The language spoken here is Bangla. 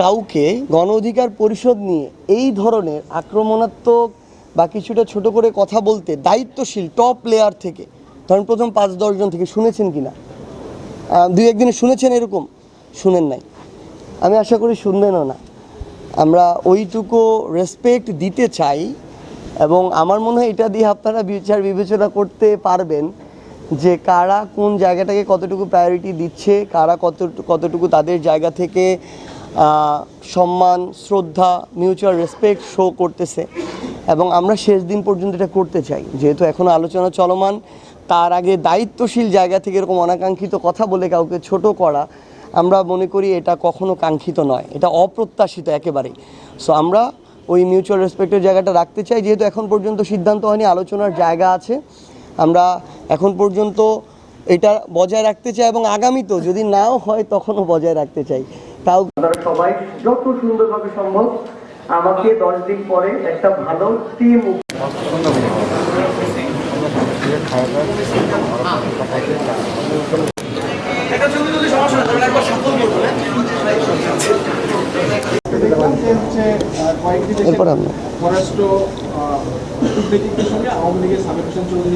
কাউকে গণ অধিকার পরিষদ নিয়ে এই ধরনের আক্রমণাত্মক বা কিছুটা ছোট করে কথা বলতে দায়িত্বশীল টপ প্লেয়ার থেকে, ধরেন প্রথম পাঁচ দশজন থেকে শুনেছেন কি না দুই একদিনে শুনেছেন এরকম? শুনেন নাই। আমি আশা করি শুনবেনও না। আমরা ওইটুকু রেসপেক্ট দিতে চাই এবং আমার মনে হয় এটা দিয়ে আপনারা বিচার বিবেচনা করতে পারবেন যে কারা কোন জায়গাটাকে কতটুকু প্রায়োরিটি দিচ্ছে, কারা কত কতটুকু তাদের জায়গা থেকে সম্মান, শ্রদ্ধা মিউচুয়াল রেসপেক্ট শো করতেছে। এবং আমরা শেষ দিন পর্যন্ত এটা করতে চাই। যেহেতু এখনও আলোচনা চলমান, তার আগে দায়িত্বশীল জায়গা থেকে এরকম অনাকাঙ্ক্ষিত কথা বলে কাউকে ছোট করা, আমরা মনে করি এটা কখনো কাঙ্ক্ষিত নয়। এটা অপ্রত্যাশিত একেবারেই। সো আমরা ওই মিউচুয়াল রেসপেক্টের জায়গাটা রাখতে চাই। যেহেতু এখন পর্যন্ত সিদ্ধান্ত হয়নি, আলোচনার জায়গা আছে। আমরা এখন পর্যন্ত এটা বজায় রাখতে চাই এবং আগামীতেও যদি নাও হয় তখনও বজায় রাখতে চাই। তাও আপনারা সবাই যত সুন্দরভাবে সম্ভব আমাকে দশ দিন পরে একটা ভালো টিম কয়েকদিন এরপর আমরা। পররাষ্ট্র কূটনীতিকদের সঙ্গে আওয়ামী লীগের সাবেক হোসেন চৌধুরী